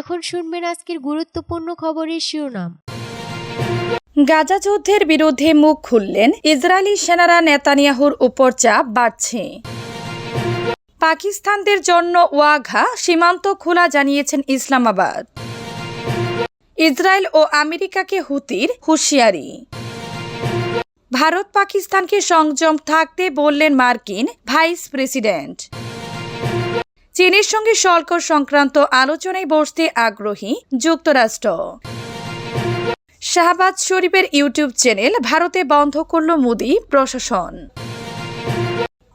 এখন শুনবেন আজকের গুরুত্বপূর্ণ খবরের শিরোনাম। গাজা যুদ্ধের বিরুদ্ধে মুখ খুললেন ইসরায়েলি সেনারা নেতানিয়াহুর উপর চাপ বাড়ছে। পাকিস্তানদের জন্য ওয়াঘা সীমান্ত খোলা জানিয়েছেন ইসলামাবাদ। ইসরায়েল ও আমেরিকাকে হুতির হুঁশিয়ারি। ভারত পাকিস্তানকে সংযম থাকতে বললেন মার্কিন ভাইস প্রেসিডেন্ট। চীনের সঙ্গে শুল্ক সংক্রান্ত আলোচনায় বসতে আগ্রহী যুক্তরাষ্ট্র। শাহবাজ শরীফের ইউটিউব চ্যানেল ভারতে বন্ধ করল মোদি প্রশাসন।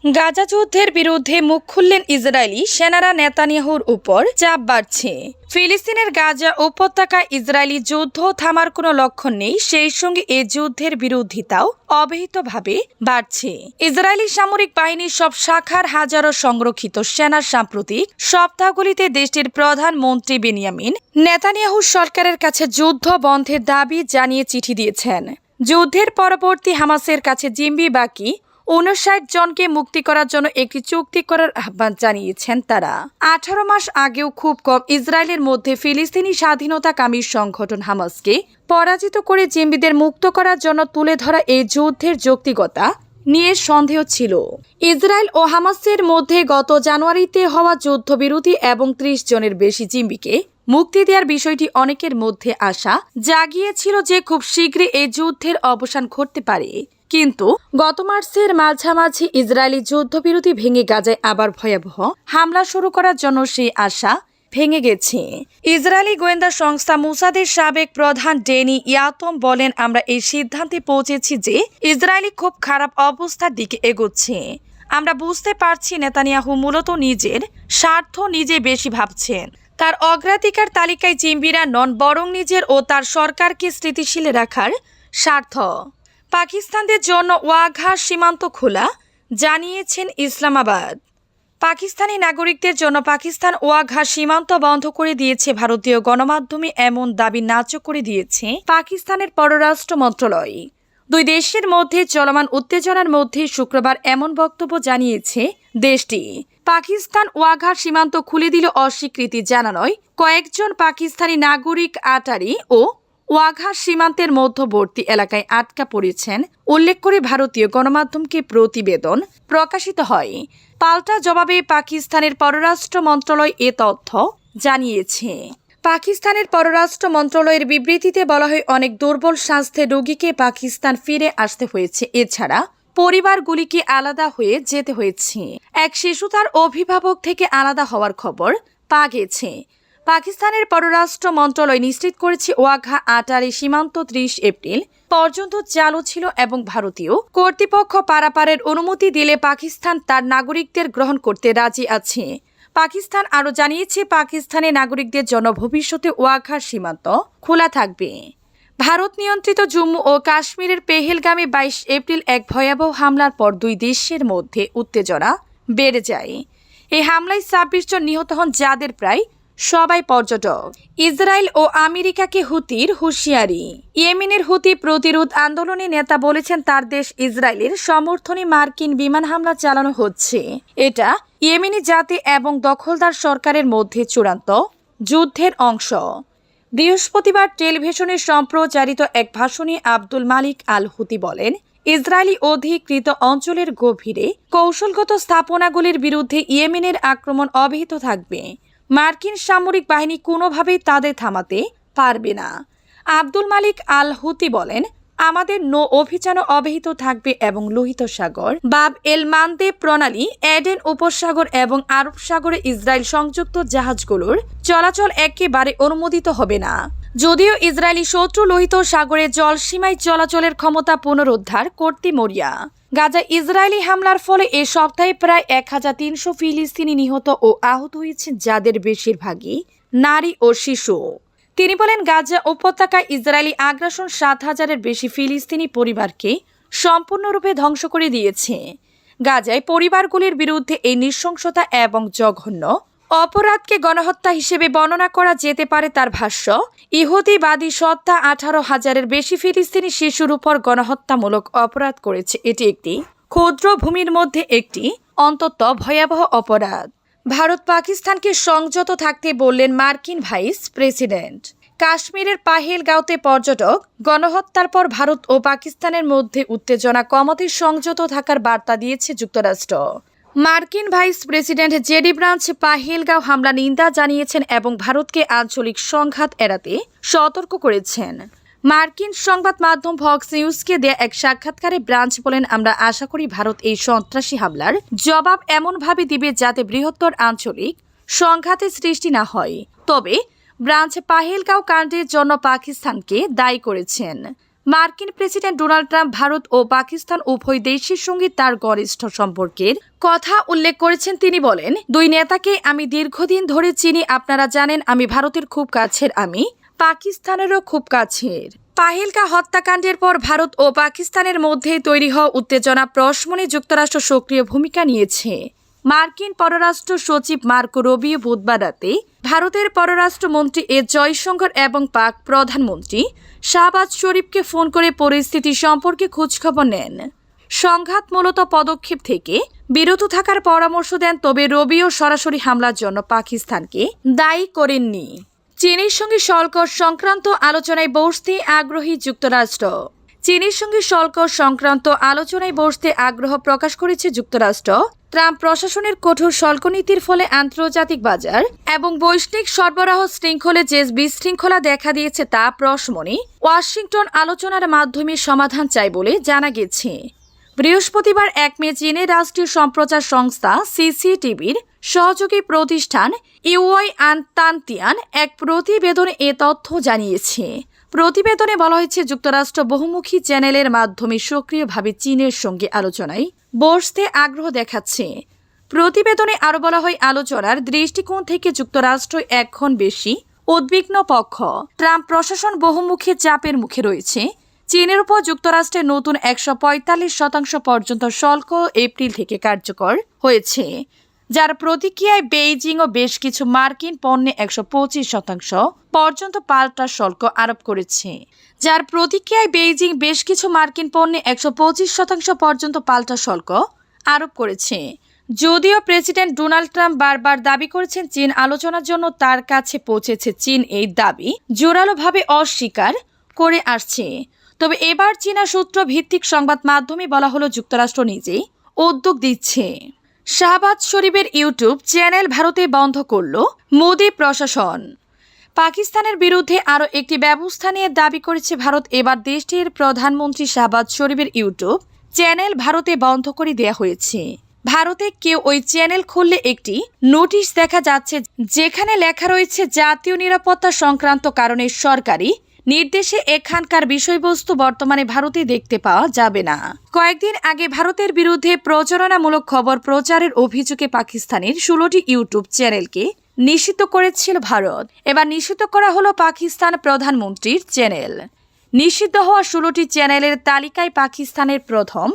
গাজা যুদ্ধের বিরুদ্ধে মুখ খুললেন ইসরায়েলি সেনারা নেতানিয়াহুর উপর চাপ বাড়ছে। ফিলিস্তিনের গাজা উপত্যকায় ইসরায়েলি যুদ্ধ থামার কোনো লক্ষণ নেই, সেই সঙ্গে এ যুদ্ধের বিরোধিতাও অবহিতভাবে বাড়ছে। ইসরায়েলি সামরিক বাহিনীর সব শাখার হাজারো সংরক্ষিত সেনা সাম্প্রতিক সপ্তাহগুলিতে দেশটির প্রধানমন্ত্রী বেনিয়ামিন নেতানিয়াহু সরকারের কাছে যুদ্ধ বন্ধের দাবি জানিয়ে চিঠি দিয়েছেন। যুদ্ধের পরবর্তী হামাসের কাছে জিম্বি বাকি উনষাট জনকে মুক্তি করার জন্য একটি চুক্তি করার আহ্বান জানিয়েছেন তারা। আঠারো মাস আগেও খুব কম ইসরায়েলের মধ্যে ফিলিস্তিনি স্বাধীনতাকামী সংগঠন হামাসকে পরাজিত করে জিম্বিদের মুক্ত করার জন্য তুলে ধরা এই যুদ্ধের যৌক্তিকতা নিয়ে সন্দেহ ছিল। ইসরায়েল ও হামাসের মধ্যে গত জানুয়ারিতে হওয়া যুদ্ধবিরতি এবং ত্রিশ জনের বেশি জিম্বিকে মুক্তি দেওয়ার বিষয়টি অনেকের মধ্যে আশা জাগিয়েছিল যে খুব শীঘ্রই এই যুদ্ধের অবসান ঘটতে পারে। কিন্তু গত মার্চের মাঝামাঝি ইসরায়েলি যুদ্ধবিরতি ভেঙে গাজায় আবার ভয়াবহ হামলা শুরু করার জন্য সেই আশা ভেঙে গেছে। ইসরায়েলি গোয়েন্দা সংস্থা মুসাদের সাবেক প্রধান ডেনি ইয়াতম বলেন, আমরা এই সিদ্ধান্তে পৌঁছেছি যে ইসরায়েলি খুব খারাপ অবস্থার দিকে এগোচ্ছে। আমরা বুঝতে পারছি নেতানিয়াহু মূলত নিজের স্বার্থ নিজে বেশি ভাবছেন। তার অগ্রাধিকার তালিকায় জিম্বিরা নন, বরং নিজের ও তার সরকারকে স্থিতিশীল রাখার স্বার্থ। পাকিস্তানদের জন্য ওয়াঘা সীমান্ত খোলা, জানিয়েছেন ইসলামাবাদ। পাকিস্তানি নাগরিকদের জন্য পাকিস্তান ওয়াঘা সীমান্ত বন্ধ করে দিয়েছে ভারতীয় গণমাধ্যমে, এমন দাবি নাচ করে দিয়েছে পাকিস্তানের পররাষ্ট্র মন্ত্রণালয়। দুই দেশের মধ্যে চলমান উত্তেজনার মধ্যে শুক্রবার এমন বক্তব্য জানিয়েছে দেশটি। পাকিস্তান ওয়াঘা সীমান্ত খুলে দিল অস্বীকৃতি জানানোয় কয়েকজন পাকিস্তানি নাগরিক, আটারি ও ওয়াঘা সীমান্তের মধ্যবর্তী এলাকায় আটকা পড়েছেন উল্লেখ করে ভারতীয় গণমাধ্যমকে প্রতিবেদন প্রকাশিত হয়। পাল্টা জবাবে পাকিস্তানের পররাষ্ট্র মন্ত্রণালয় এ তথ্য জানিয়েছে। পাকিস্তানের পররাষ্ট্র মন্ত্রণালয়ের বিবৃতিতে বলা হয়, অনেক দুর্বল স্বাস্থ্যে রোগীকে পাকিস্তান ফিরে আসতে হয়েছে। এছাড়া পরিবারগুলিকে আলাদা হয়ে যেতে হয়েছে। এক শিশু তার অভিভাবক থেকে আলাদা হওয়ার খবর পা গেছে। পাকিস্তানের পররাষ্ট্র মন্ত্রণালয় নিশ্চিত করেছে ওয়াঘা আটারি সীমান্ত ত্রিশ এপ্রিল পর্যন্ত চালু ছিল এবং ভারতীয় কর্তৃপক্ষ পারাপারের অনুমতি দিলে পাকিস্তান তার নাগরিকদের গ্রহণ করতে রাজি আছে। পাকিস্তান আরও জানিয়েছে, পাকিস্তানি নাগরিকদের জন্য ভবিষ্যতে ওয়াঘার সীমান্ত খোলা থাকবে। ভারত নিয়ন্ত্রিত জম্মু ও কাশ্মীরের পেহেলগামে বাইশ এপ্রিল এক ভয়াবহ হামলার পর দুই দেশের মধ্যে উত্তেজনা বেড়ে যায়। এই হামলায় ছাব্বিশ জন নিহত হন, যাদের প্রায় সবাই পর্যটক। ইসরায়েল ও আমেরিকাকে হুতির হুঁশিয়ারি। ইয়েমেনের হুতি প্রতিরোধ আন্দোলনে নেতা বলেছেন তার দেশ ইসরায়েলের সমর্থনে মার্কিন বিমান হামলা চালানো হচ্ছে। এটা ইয়েমেনি জাতি এবং দখলদার সরকারের মধ্যে চূড়ান্ত যুদ্ধের অংশ। বৃহস্পতিবার টেলিভিশনে সম্প্রচারিত এক ভাষণে আব্দুল মালিক আল হুতি বলেন, ইসরায়েলি অধিকৃত অঞ্চলের গভীরে কৌশলগত স্থাপনাগুলির বিরুদ্ধে ইয়েমেনের আক্রমণ অব্যাহত থাকবে। মার্কিন সামরিক বাহিনী কোনোভাবেই তাদের থামাতে পারবে না। আব্দুল মালিক আল হুতি বলেন, আমাদের নৌ অভিযানও অব্যাহত থাকবে এবং লোহিত সাগর, বাব এল মান্দে প্রণালী, এডেন উপসাগর এবং আরব সাগরে ইসরায়েল সংযুক্ত জাহাজগুলোর চলাচল একেবারে অনুমোদিত হবে না। যদিও ইসরায়েলি শত্রু লোহিত সাগরে জলসীমায় চলাচলের ক্ষমতা পুনরুদ্ধার করতে মরিয়া। গাজা ইসরায়েলি হামলার ফলে এ সপ্তাহে প্রায় এক হাজার তিনশো ফিলিস্তিনি নিহত ও আহত হয়েছেন, যাদের বেশিরভাগই নারী ও শিশু। তিনি বলেন, গাজা উপত্যকায় ইসরায়েলি আগ্রাসন সাত হাজারের বেশি ফিলিস্তিনি পরিবারকে সম্পূর্ণরূপে ধ্বংস করে দিয়েছে। গাজায় পরিবারগুলির বিরুদ্ধে এই নৃশংসতা এবং জঘন্য অপরাধকে গণহত্যা হিসেবে বর্ণনা করা যেতে পারে তার ভাষ্য, ইহুদিবাদী সত্তা আঠারো হাজারের বেশি ফিলিস্তিনি শিশুর উপর গণহত্যামূলক অপরাধ করেছে। এটি একটি ক্ষুদ্র ভূমির মধ্যে একটি অন্তত ভয়াবহ অপরাধ। ভারত পাকিস্তানকে সংযত থাকতে বললেন মার্কিন ভাইস প্রেসিডেন্ট। কাশ্মীরের পাহেলগাঁওতে পর্যটক গণহত্যার পর ভারত ও পাকিস্তানের মধ্যে উত্তেজনা কমাতে সংযত থাকার বার্তা দিয়েছে যুক্তরাষ্ট্র। মার্কিন vice president JD Vance Pahalgam হামলা নিন্দা জানিয়েছেন এবং ভারতকে আঞ্চলিক সংঘাত এড়াতে সতর্ক করেছেন। মার্কিন সংবাদ মাধ্যম ফক্স নিউজকে দেয়া এক সাক্ষাৎকারে ব্রাঞ্চ বলেন, আমরা আশা করি ভারত এই সন্ত্রাসী হামলার জবাব এমনভাবে দিবে যাতে বৃহত্তর আঞ্চলিক সংঘাতের সৃষ্টি না হয়। তবে ব্রাঞ্চ পাহেলগাঁও কাণ্ডের জন্য পাকিস্তানকে দায়ী করেছেন। মার্কিন প্রেসিডেন্ট ডোনাল্ড ট্রাম্প ভারত ও পাকিস্তান উভয় দেশের সঙ্গে তার ঘনিষ্ঠ সম্পর্কের কথা উল্লেখ করেছেন। তিনি বলেন, দুই নেতাকে আমি দীর্ঘদিন ধরে চিনি, আপনারা জানেন, আমি ভারতের খুব কাছের, আমি পাকিস্তানেরও খুব কাছের। পাহেলকা হত্যাকাণ্ডের পর ভারত ও পাকিস্তানের মধ্যে তৈরি হওয়া উত্তেজনা প্রশমনে যুক্তরাষ্ট্র সক্রিয় ভূমিকা নিয়েছে। মার্কিন পররাষ্ট্র সচিব মার্কো রবিও বুধবার রাতে ভারতের পররাষ্ট্রমন্ত্রী এ জয়শঙ্কর এবং পাক প্রধানমন্ত্রী শাহবাজ শরীফকে ফোন করে পরিস্থিতি সম্পর্কে খোঁজখবর নেন। সংঘাত মূলত পদক্ষেপ থেকে বিরত থাকার পরামর্শ দেন, তবে রবিও সরাসরি হামলার জন্য পাকিস্তানকে দায়ী করেননি। চীনের সঙ্গে শুল্ক সংক্রান্ত আলোচনায় বসতে আগ্রহী যুক্তরাষ্ট্র। চীনের সঙ্গে শুল্ক সংক্রান্ত আলোচনায় বসতে আগ্রহ প্রকাশ করেছে যুক্তরাষ্ট্র। ট্রাম্প প্রশাসনের কঠোর শুল্ক নীতির ফলে আন্তর্জাতিক বাজার এবং বৈশ্বিক সরবরাহ শৃঙ্খলে যে বিশৃঙ্খলা দেখা দিয়েছে তা প্রশমনে, ওয়াশিংটন আলোচনার মাধ্যমে সমাধান চায় বলে জানা গেছে। বৃহস্পতিবার এক মে চীনের রাষ্ট্রীয় সম্প্রচার সংস্থা সিসিটিভির সহযোগী প্রতিষ্ঠান ইউআই আনতান্তিয়ান এক প্রতিবেদনে এ তথ্য জানিয়েছে। প্রতিবেদনে বলা হয়েছে, যুক্তরাষ্ট্র বহুমুখী চ্যানেলের মাধ্যমে সক্রিয়ভাবে চীনের সঙ্গে আলোচনায় বসতে আগ্রহ দেখাচ্ছে। প্রতিবেদনে আরও বলা হয়, আলোচনার দৃষ্টিকোণ থেকে যুক্তরাষ্ট্র এখন বেশি উদ্বিগ্ন পক্ষ। ট্রাম্প প্রশাসন বহুমুখী চাপের মুখে রয়েছে। চীনের উপর যুক্তরাষ্ট্রের নতুন একশো পঁয়তাল্লিশ শতাংশ পর্যন্ত শুল্ক এপ্রিল থেকে কার্যকর হয়েছে। যার প্রতিক্রিয়ায় বেইজিং ও বেশ কিছু মার্কিন পণ্যে একশো পঁচিশ শতাংশ পর্যন্ত পাল্টা শুল্ক আরোপ করেছে। যার প্রতিক্রিয়ায় বেইজিং বেশ কিছু মার্কিন পণ্যে একশো পঁচিশ শতাংশ পর্যন্ত পাল্টা শুল্ক আরোপ করেছে। যদিও প্রেসিডেন্ট ডোনাল্ড ট্রাম্প বারবার দাবি করেছেন চীন আলোচনার জন্য তার কাছে পৌঁছেছে চীন এই দাবি জোরালোভাবে অস্বীকার করে আসছে। তবে এবার চীনা সূত্র ভিত্তিক সংবাদ মাধ্যমে বলা হলো যুক্তরাষ্ট্র নিজেই উদ্যোগ দিচ্ছে। শাহবাজ শরীফের ইউটিউব চ্যানেল ভারতে বন্ধ করল মোদি প্রশাসন। পাকিস্তানের বিরুদ্ধে আরও একটি ব্যবস্থা নিয়ে দাবি করেছে ভারত। এবার দেশটির প্রধানমন্ত্রী শাহবাজ শরীফের ইউটিউব চ্যানেল ভারতে বন্ধ করে দেয়া হয়েছে। ভারতে কেউ ওই চ্যানেল খুললে একটি নোটিশ দেখা যাচ্ছে, যেখানে লেখা রয়েছে, জাতীয় নিরাপত্তা সংক্রান্ত কারণে সরকারি নির্দেশে এখানকার বিষয়বস্তু বর্তমানে ভারতে দেখতে পাওয়া যাবে না। কয়েকদিন আগে ভারতের বিরুদ্ধে প্রচারণামূলক খবর প্রচারের অভিযোগে পাকিস্তানের ষোলোটি ইউটিউব চ্যানেলকে নিষিদ্ধ করেছিল ভারত। এবার নিষিদ্ধ করা হলো পাকিস্তান প্রধানমন্ত্রীর চ্যানেল। নিষিদ্ধ হওয়া ষোলোটি চ্যানেলের তালিকায় পাকিস্তানের প্রথম